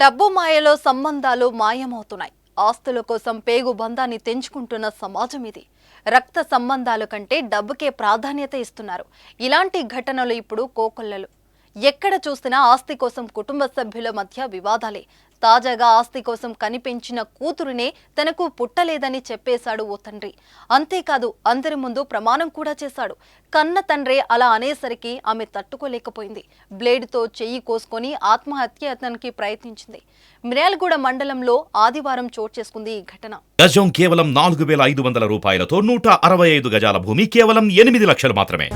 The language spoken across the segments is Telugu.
డబ్బు మాయలో సంబంధాలు మాయమవుతున్నాయి. ఆస్తుల కోసం పేగు బంధాన్ని తెంచుకుంటున్న సమాజం ఇది. రక్త సంబంధాల కంటే డబ్బుకే ప్రాధాన్యత ఇస్తున్నారు. ఇలాంటి ఘటనలు ఇప్పుడు కోకొల్లలు. ఎక్కడ చూసినా ఆస్తి కోసం కుటుంబ సభ్యుల మధ్య వివాదాలే. తాజాగా ఆస్తి కోసం కనిపించిన కూతురునే తనకు పుట్టలేదని చెప్పేశాడు ఓ తండ్రి. అంతేకాదు అందరి ముందు ప్రమాణం కూడా చేశాడు. కన్న తండ్రే అలా అనేసరికి ఆమె తట్టుకోలేకపోయింది. బ్లేడ్తో చెయ్యి కోసుకొని ఆత్మహత్య ఆత్మహత్యానికి ప్రయత్నించింది. మిరాల్గూడ మండలంలో ఆదివారం చోటు చేసుకుంది ఈ ఘటన. గజం కేవలం నాలుగు వేల ఐదు వందల రూపాయలతో నూట అరవై ఐదు గజాల భూమి కేవలం ఎనిమిది లక్షలు మాత్రమే.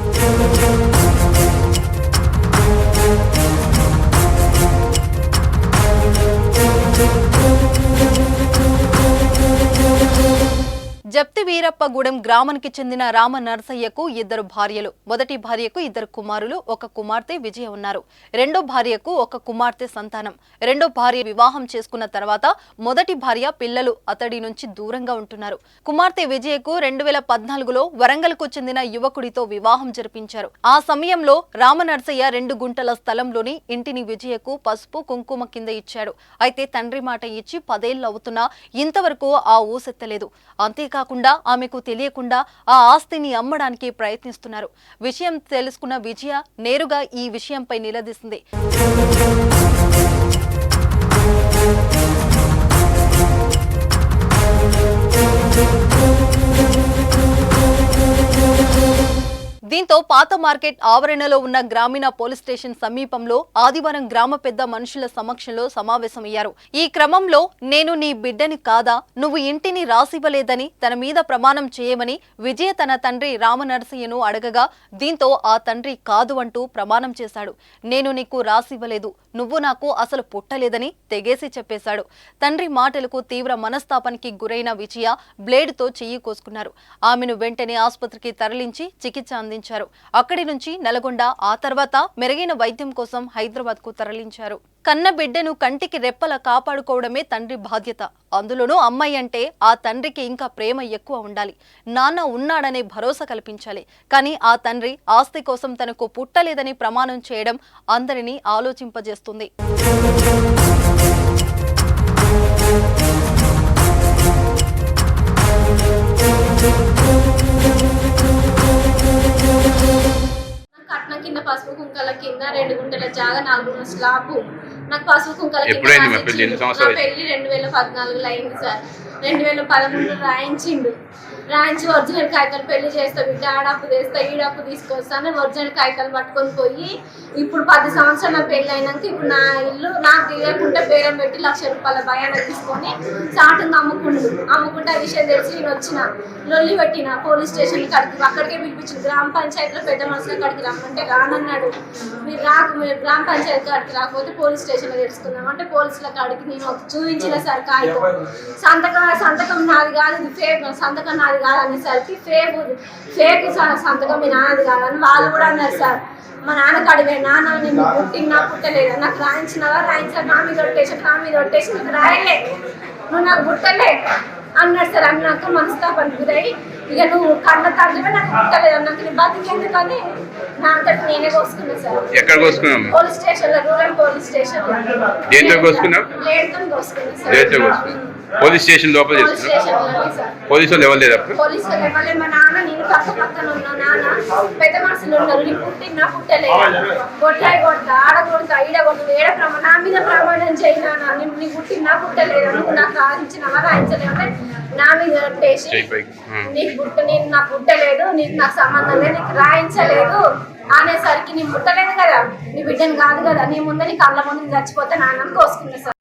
జప్తి వీరప్పగూడెం గ్రామానికి చెందిన రామ నరసయ్యకు ఇద్దరు భార్యలు. మొదటి భార్యకు ఇద్దరు కుమారులు ఒక కుమార్తె విజయ ఉన్నారు. రెండో భార్యకు ఒక కుమార్తె సంతానం. రెండో భార్య వివాహం చేసుకున్న తర్వాత మొదటి భార్య పిల్లలు అతడి నుంచి దూరంగా ఉంటున్నారు. కుమార్తె విజయకు రెండు వేల పద్నాలుగులో వరంగల్కు చెందిన యువకుడితో వివాహం జరిపించారు. ఆ సమయంలో రామ నరసయ్య రెండు గుంటల స్థలంలోని ఇంటిని విజయకు పసుపు కుంకుమ కింద ఇచ్చాడు. అయితే తండ్రి మాట ఇచ్చి పదేళ్ళు అవుతున్నా ఇంతవరకు ఆ ఊసెత్తలేదు. అంతేకాకుండా ఆమెకు తెలియకుండా ఆ ఆస్తిని అమ్మడానికి ప్రయత్నిస్తున్నారు. విషయం తెలుసుకున్న విజయ నేరుగా ఈ విషయంపై నిలదీసింది. దీంతో పాత మార్కెట్ ఆవరణలో ఉన్న గ్రామీణ పోలీస్ స్టేషన్ సమీపంలో ఆదివారం గ్రామ పెద్ద మనుషుల సమక్షంలో సమావేశమయ్యారు. ఈ క్రమంలో నేను నీ బిడ్డని కాదా నువ్వు ఇంటిని రాసివ్వలేదని తన మీద ప్రమాణం చేయమని విజయ తన తండ్రి రామనరసయ్యను అడగగా దీంతో ఆ తండ్రి కాదు అంటూ ప్రమాణం చేశాడు. నేను నీకు రాసివ్వలేదు నువ్వు నాకు అసలు పుట్టలేదని తెగేసి చెప్పేశాడు. తండ్రి మాటలకు తీవ్ర మనస్తాపానికి గురైన విజయ బ్లేడ్తో చెయ్యి కోసుకున్నారు. ఆమెను వెంటనే ఆసుపత్రికి తరలించి చికిత్స అందించారు. అక్కడి నుంచి నల్గొండ ఆ తర్వాత మెరుగైన వైద్యం కోసం హైదరాబాద్కు తరలించారు. కన్న బిడ్డను కంటికి రెప్పల కాపాడుకోవడమే తండ్రి బాధ్యత. అందులోనూ అమ్మాయి అంటే ఆ తండ్రికి ఇంకా ప్రేమ ఎక్కువ ఉండాలి. నాన్న ఉన్నాడనే భరోసా కల్పించాలి. కానీ ఆ తండ్రి ఆస్తి కోసం తనకు పుట్టలేదని ప్రమాణం చేయడం అందరినీ ఆలోచింపజేస్తుంది. పసుపు కుంకాల కింద రెండు గుంటల జాగా నాలుగు స్లాబ్. నాకు పసుపు కుంకాల కింద పెళ్ళి రెండు వేల పద్నాలుగులో అయింది సార్. రెండు వేల పదమూడులో రాయించిండు. రాయించి ఒరిజినల్ కాగితాలు పెళ్ళి చేస్తా బిడ్డ ఆడప్పు తెస్తా ఈడప్పు తీసుకొస్తాను ఒరిజినల్ కాగితాలు పట్టుకొని పోయి ఇప్పుడు పది సంవత్సరాలు నా పెళ్ళి అయినాక ఇప్పుడు నా ఇల్లు నాకు తెలియకుండా బేరం పెట్టి లక్ష రూపాయల భయాన్ని తీసుకొని చాటుగా అమ్ముకుండు. అమ్ముకుంటే ఆ విషయం తెలిసి నేను వచ్చిన లొల్లి పెట్టిన పోలీస్ స్టేషన్ కాడికి అక్కడికే పిలిపించిన గ్రామ పంచాయతీలో పెద్ద మనుషుల కాడికి రమ్మంటే రానన్నాడు. మీరు రాకు మీరు గ్రామ పంచాయతీ కాడికి రాకపోతే పోలీస్ స్టేషన్లో తెలుసుకుందాం అంటే పోలీసుల కాడికి నేను ఒక చూపించిన సార్ కాగితం. సంతకం సంతకం నాది కాదు ఇది ఫేక్ సంతకం నాది కాదు అనేసరికి ఫేక్ ఫేక్ సంతకం మీ నాన్నది కాదని వాళ్ళు కూడా అన్నారు సార్. మా నాన్న కడివే నాన్న నేను పుట్టినా పుట్టలేదు. నాకు రాయించినవా? రాయించారు నా మీద ఒట్టేసి నా మీద ఒట్టేసి నీకు రాయలే. నువ్వు నాకు పుట్టలే అన్నాడు సార్. అన్నాక మనస్తాపానికి గురై ఇక నువ్వు కన్న తండ్రివే నాకు పుట్టలేదు అన్నాక నీ బతికేందుకని నా అంతటి నేనే కోసుకున్నా సార్. ఎక్కడ కోసుకున్నాం పోలీస్ స్టేషన్లో రూరల్ పోలీస్ స్టేషన్ దేంతో కోసుకున్నావు? లేడుతో కోసుకున్నా సార్. పోలీస్ స్టేషన్ లోపల సార్ పోలీసు వాళ్ళు ఎవరు లేదు అప్పుడు? పోలీసు వాళ్ళు ఎవరు మా నాన్న నేను పక్క పక్కన ఉన్నా నాన్న పెద్ద మనుషులు ఉన్నారు. నీ పుట్టినా పుట్టలేదు కొట్టాయి కొడతా ఆడ కొడతా ఈడ కొడతా ఏడ ప్రమాణం నా మీద ప్రమాణం చేయి నాన్న. నేను నీ పుట్టినా పుట్టలేదు నాకు నా మీద. నీకు పుట్ట నేను నాకు పుట్టలేదు. నీకు నాకు సంబంధం లేదు. నీకు రాయించలేదు అనేసరికి నీ పుట్టలేదు కదా. నీ బిడ్డను కాదు కదా. నీ ముందే నీ కళ్ళ ముందు చచ్చిపోతే నాన్న కోసుకున్నా సార్.